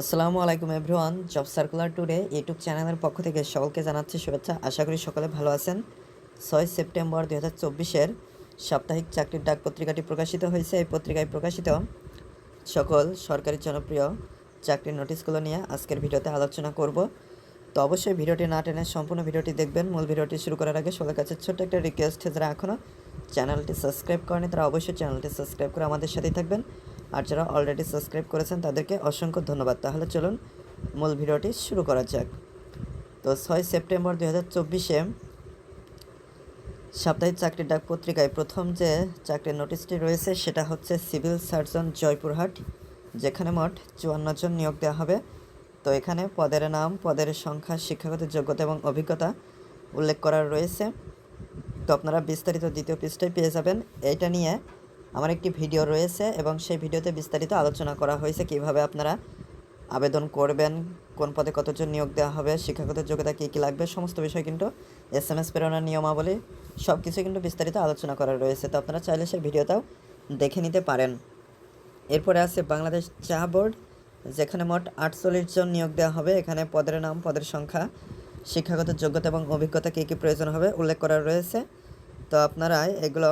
আসসালামু আলাইকুম everyone job circular today YouTube চ্যানেলের পক্ষ থেকে সকলকে জানাচ্ছি শুভেচ্ছা। আশা করি সকলে ভালো আছেন। ছয় সেপ্টেম্বর দুই হাজার চব্বিশের সাপ্তাহিক চাকরির ডাক পত্রিকাটি প্রকাশিত হয়েছে। এই পত্রিকায় প্রকাশিত সকল সরকারি জনপ্রিয় চাকরির নোটিশগুলো নিয়ে আজকের ভিডিওতে আলোচনা করব। তো অবশ্যই ভিডিওটি না টেনে সম্পূর্ণ ভিডিওটি দেখবেন। মূল ভিডিওটি শুরু করার আগে সবার কাছে ছোট্ট একটা রিকোয়েস্ট যারা এখনও চ্যানেলটি সাবস্ক্রাইব করেনি, তারা অবশ্যই চ্যানেলটি সাবস্ক্রাইব করে আমাদের সাথেই থাকবেন। আর যারা অলরেডি সাবস্ক্রাইব করেছেন তাদেরকে অসংখ্য ধন্যবাদ। তাহলে চলুন মূল ভিডিওটি শুরু করা যাক। তো ছয় সেপ্টেম্বর দুই হাজার চব্বিশে সাপ্তাহিক চাকরির ডাক পত্রিকায় প্রথম যে চাকরির নোটিশটি রয়েছে সেটা হচ্ছে সিভিল সার্জন জয়পুরহাট, যেখানে মোট চুয়ান্ন জন নিয়োগ দেওয়া হবে। তো এখানে পদের নাম, পদের সংখ্যা, শিক্ষাগত যোগ্যতা এবং অভিজ্ঞতা উল্লেখ করা রয়েছে। তো আপনারা বিস্তারিত দ্বিতীয় পৃষ্ঠায় পেয়ে যাবেন। এইটা নিয়ে আমার একটি ভিডিও রয়েছে এবং সেই ভিডিওতে বিস্তারিত আলোচনা করা হয়েছে কীভাবে আপনারা আবেদন করবেন, কোন পদে কতজন নিয়োগ দেওয়া হবে, শিক্ষাগত যোগ্যতা কী কী লাগবে, সমস্ত বিষয় কিন্তু এস এম এস প্রেরণার নিয়মাবলী, সব কিছু কিন্তু বিস্তারিত আলোচনা করা রয়েছে। তো আপনারা চাইলে সেই ভিডিওটাও দেখে নিতে পারেন। এরপরে আছে বাংলাদেশ চা বোর্ড, যেখানে মোট আটচল্লিশ জন নিয়োগ দেওয়া হবে। এখানে পদের নাম, পদের সংখ্যা, শিক্ষাগত যোগ্যতা এবং অভিজ্ঞতা কী কী প্রয়োজন হবে উল্লেখ করা রয়েছে। তো আপনারা এগুলো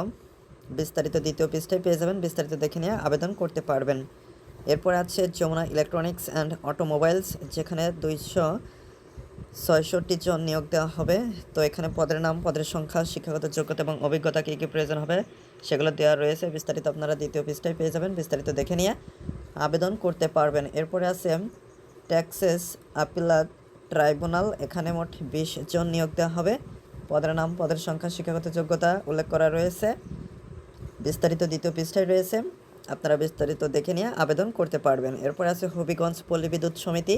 বিস্তারিত দ্বিতীয় পৃষ্ঠায় পেয়ে যাবেন। বিস্তারিত দেখে নিয়ে আবেদন করতে পারবেন। এরপর আছে যমুনা ইলেকট্রনিক্স অ্যান্ড অটোমোবাইলস, যেখানে দুইশো ছয়ষট্টি জন নিয়োগ দেওয়া হবে। তো এখানে পদের নাম, পদের সংখ্যা, শিক্ষাগত যোগ্যতা এবং অভিজ্ঞতা কী কী প্রয়োজন হবে সেগুলো দেওয়া রয়েছে। বিস্তারিত আপনারা দ্বিতীয় পৃষ্ঠায় পেয়ে যাবেন। বিস্তারিত দেখে নিয়ে আবেদন করতে পারবেন। এরপরে আছে ট্যাক্সেস আপিলাত ট্রাইব্যুনাল, এখানে মোট বিশ জন নিয়োগ দেওয়া হবে। পদের নাম, পদের সংখ্যা, শিক্ষাগত যোগ্যতা উল্লেখ করা রয়েছে। বিস্তারিত দ্বিতীয় পৃষ্ঠায় রয়েছে। আপনারা বিস্তারিত দেখে নিয়ে আবেদন করতে পারবেন। এরপর আছে হবিগঞ্জ পল্লী বিদ্যুৎ সমিতি।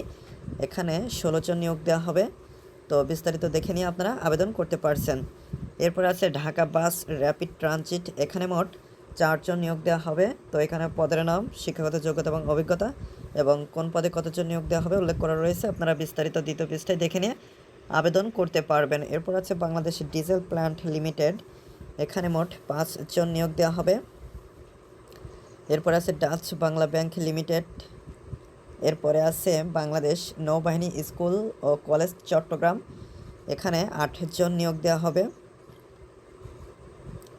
এখানে ষোলো জন নিয়োগ দেওয়া হবে। তো বিস্তারিত দেখে নিয়ে আপনারা আবেদন করতে পারছেন। এরপর আছে ঢাকা বাস র্যাপিড ট্রানজিট। এখানে মোট চারজন নিয়োগ দেওয়া হবে। তো এখানে পদের নাম, শিক্ষাগত যোগ্যতা এবং অভিজ্ঞতা এবং কোন পদে কতজন নিয়োগ দেওয়া হবে উল্লেখ করা রয়েছে। আপনারা বিস্তারিত দ্বিতীয় পৃষ্ঠায় দেখে নিয়ে আবেদন করতে পারবেন। এরপর আছে বাংলাদেশ ডিজেল প্ল্যান্ট লিমিটেড। এখানে মোট পাঁচজন নিয়োগ দেওয়া হবে। এরপর আছে ডাচ বাংলা ব্যাংক লিমিটেড। এরপরে আছে বাংলাদেশ নৌবাহিনী স্কুল ও কলেজ চট্টগ্রাম। এখানে আটজন নিয়োগ দেওয়া হবে।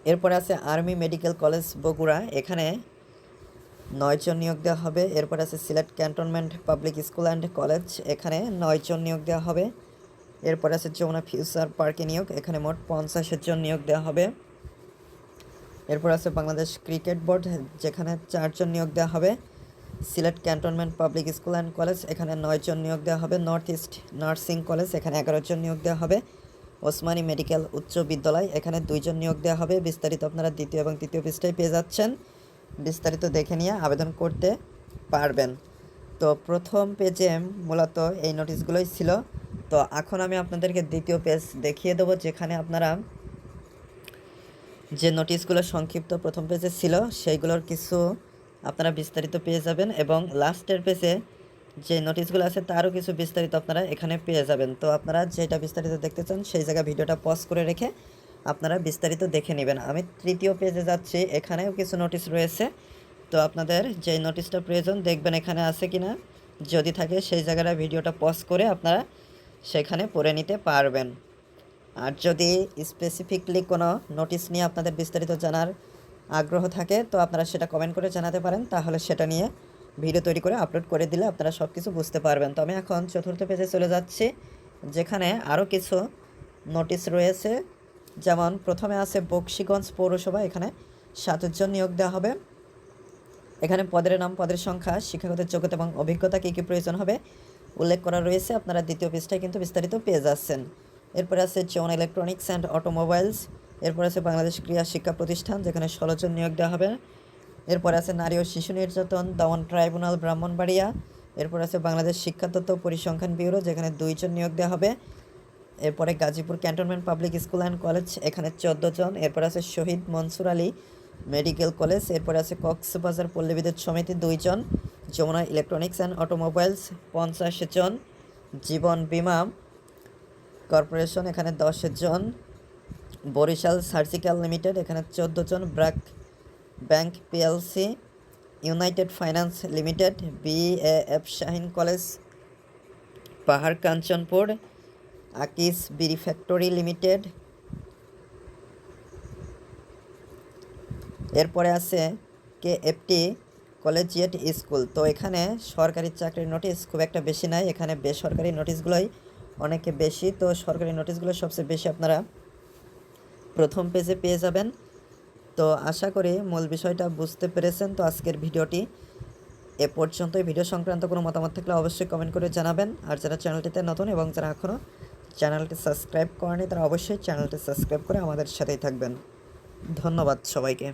এরপরে আছে আর্মি মেডিকেল কলেজ বগুড়া। এখানে নয়জন নিয়োগ দেওয়া হবে। এরপর আছে Sylhet cantonment public school and college. এখানে নয়জন নিয়োগ দেওয়া হবে। এরপর আছে যমুনা ফিউচার পার্কে নিয়োগ। এখানে মোট পঞ্চাশ জন নিয়োগ দেওয়া হবে। এরপর আছে বাংলাদেশ ক্রিকেট বোর্ড, যেখানে চারজন নিয়োগ দেওয়া হবে। Sylhet cantonment public school and college, এখানে নয়জন নিয়োগ দেওয়া হবে। নর্থ ইস্ট নার্সিং কলেজ, এখানে এগারো জন নিয়োগ দেওয়া হবে। ওসমানী মেডিকেল উচ্চ বিদ্যালয়, এখানে দুইজন নিয়োগ দেওয়া হবে। বিস্তারিত আপনারা দ্বিতীয় এবং তৃতীয় পৃষ্ঠায় পেয়ে যাচ্ছেন। বিস্তারিত দেখে নিয়ে আবেদন করতে পারবেন। তো প্রথম পেজে মূলত এই নোটিশগুলোই ছিল। তো এখন আমি আপনাদেরকে দ্বিতীয় পেজ দেখিয়ে দেবো, যেখানে আপনারা যে নোটিশগুলো সংক্ষিপ্ত প্রথম পেজে ছিল, সেইগুলোর কিছু আপনারা বিস্তারিত পেয়ে যাবেন এবং লাস্টের পেজে যে নোটিশগুলো আছে, তারও কিছু বিস্তারিত আপনারা এখানে পেয়ে যাবেন। তো আপনারা যেটা বিস্তারিত দেখতে চান, সেই জায়গায় ভিডিওটা পজ করে রেখে আপনারা বিস্তারিত দেখে নেবেন। আমি তৃতীয় পেজে যাচ্ছি, এখানেও কিছু নোটিশ রয়েছে। তো আপনাদের যে নোটিশটা প্রয়োজন, দেখবেন এখানে আছে কি না যদি থাকে, সেই জায়গাটা ভিডিওটা পজ করে আপনারা সেখানে পড়ে নিতে পারবেন। আর যদি স্পেসিফিকলি কোনো নোটিশ নিয়ে আপনাদের বিস্তারিত জানার আগ্রহ থাকে, তো আপনারা সেটা কমেন্ট করে জানাতে পারেন। তাহলে সেটা নিয়ে ভিডিও তৈরি করে আপলোড করে দিলে আপনারা সব কিছু বুঝতে পারবেন। তো আমি এখন চতুর্থ পেজে চলে যাচ্ছি, যেখানে আরও কিছু নোটিশ রয়েছে। যেমন প্রথমে আছে বক্সিগঞ্জ পৌরসভা, এখানে সাতজন নিয়োগ দেওয়া হবে। এখানে পদের নাম, পদের সংখ্যা, শিক্ষাগত যোগ্যতা এবং অভিজ্ঞতা কী কী প্রয়োজন হবে উল্লেখ করা রয়েছে। আপনারা দ্বিতীয় পৃষ্ঠায় কিন্তু বিস্তারিত পেয়ে যাচ্ছেন। এরপরে আছে যৌন ইলেকট্রনিক্স অ্যান্ড অটোমোবাইলস এরপর আছে বাংলাদেশ ক্রীড়া শিক্ষা প্রতিষ্ঠান, যেখানে ষোলো জন নিয়োগ দেওয়া হবে। এরপর আছে নারী ও শিশু নির্যাতন, দমন ট্রাইব্যুনাল, ব্রাহ্মণবাড়িয়া। এরপর আছে বাংলাদেশ শিক্ষা তত্ত্ব পরিসংখ্যান ব্যুরো, যেখানে দুইজন নিয়োগ দেওয়া হবে। এরপরে Gazipur cantonment public school and college, এখানে চোদ্দ জন। এরপর আছে শহীদ মনসুর আলী মেডিকেল কলেজ, এরপর আছে কক্সবাজার পল্লী বিদ্যুৎ সমিতি দুইজন যমুনা ইলেকট্রনিক্স অ্যান্ড অটোমোবাইলস, পঞ্চাশ জন। জীবন বিমা কর্পোরেশন, এখানে দশ জন। বরিশাল সার্জিক্যাল লিমিটেড, এখানে চোদ্দ জন। BRAC bank PLC, united finance limited, B A F Shaheen college, Pahar Kanchanpur, আকিস বিড়ি ফ্যাক্টরি লিমিটেড। এরপরে আছে কে এফটি কলেজিয়েট স্কুল। তো এখানে সরকারি চাকরির নোটিশ খুব একটা বেশি নাই। এখানে বেসরকারি নোটিশগুলোই অনেকে বেশি, তো সরকারি নোটিশগুলো সবচেয়ে বেশি আপনারা প্রথম পেজে পেয়ে যাবেন। তো আশা করি মূল বিষয়টা বুঝতে পেরেছেন। তো আজকের ভিডিওটি এ পর্যন্তই। ভিডিও সংক্রান্ত কোনো মতামত থাকলে অবশ্যই কমেন্ট করে জানাবেন। আর যারা চ্যানেলটিতে নতুন এবং যারা এখনও চ্যানেলটি সাবস্ক্রাইব করেনি তারা অবশ্যই চ্যানেলটি সাবস্ক্রাইব করে আমাদের সাথেই থাকবেন। ধন্যবাদ সবাইকে।